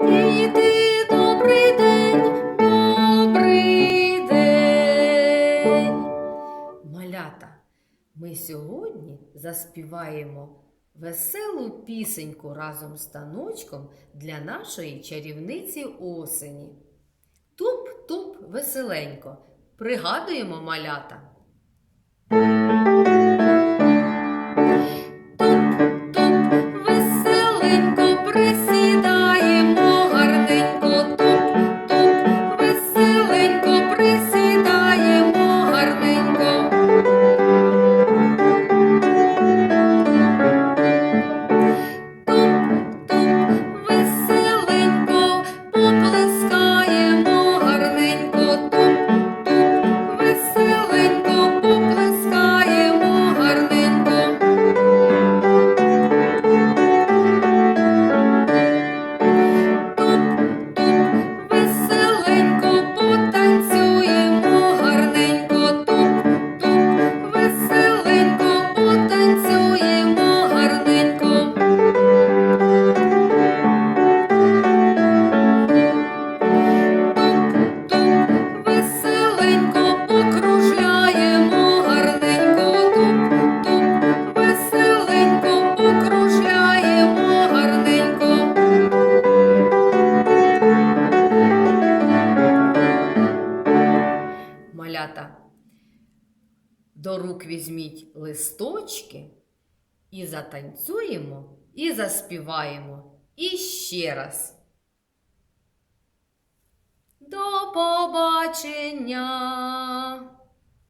Діти, добрий день, добрий. Малята, ми сьогодні заспіваємо веселу пісеньку разом з таночком для нашої чарівниці осені. Туп-туп веселенько. Пригадуємо малята. Малята, до рук візьміть листочки і затанцюємо, і заспіваємо. І ще раз. До побачення!